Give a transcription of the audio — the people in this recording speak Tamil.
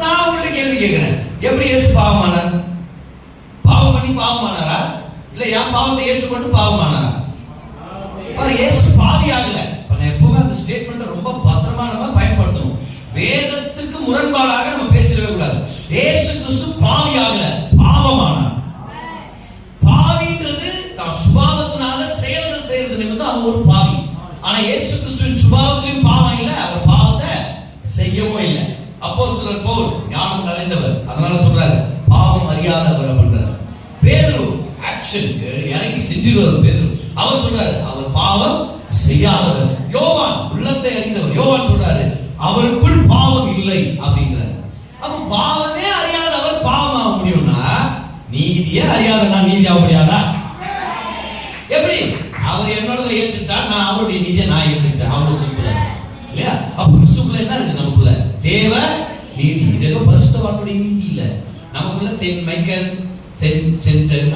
நான் அவங்கள்ட்ட கேள்வி கேட்கிறேன். எப்படி இயேசு பாவமானார்? பாவம் பண்ணி பாவமானாரா? இல்ல என் பாவத்தை ஏற்றுக்கொண்டு பாவமானாரா? பாரு இயேசு பாவி ஆகல நான் எப்பவுமே அந்த ஸ்டேட்மெண்ட் ரொம்ப பத்திரமா நம்ம பயன்படுத்தணும். வேதத்துக்கு முரண்பாடாக நம்ம பேசிடவே கூடாது. இயேசு கிறிஸ்து பாவி ஆகல பாவமானார். பாவின்றது தான் சுபாவத்தினால செயல்கள் செய்யறது நிமித்தம் அவன் ஒரு பாவி. ஆனா இயேசு கிறிஸ்துவின் சுபாவத்திலையும் பாவம் இல்லை அவர் பாவத்தை செய்யவும் இல்லை. அப்போ சிலர் போல் ஞானம் நிறைந்தவர். அதனால சொல்றாரு பாவம் அறியாதவர் பண்றாரு பேரு ஆக்ஷன் இறங்கி செஞ்சிருவார் பேரு அவர் சொல்றாரு அவர் பாவம் செய்யாதவர். யோவான் உள்ளத்தை அறிந்தவர். யோவான் சொல்றாரு அவருக்குள் பாவம் இல்லை அப்படின்றாரு. அப்ப பாவமே அறியாதவர் பாவம் ஆக முடியும்னா நீதியே அறியாத நான் நீதி ஆக முடியாதா? எப்படி? அவர் என்னோட ஏற்றுட்டா நான் அவருடைய நீதியை நான் ஏற்றுக்கிட்டேன். அவ்வளவு சிம்பிள் இல்லையா? அப்ப கிறிஸ்துக்குள்ள என்ன தேவ நீதி. இதெல்லாம் ஏதோ பரிசுத்தவானுடைய நீதி இல்லை. நமக்குள்ள சென் மைக்கேல் சென் சென்டர்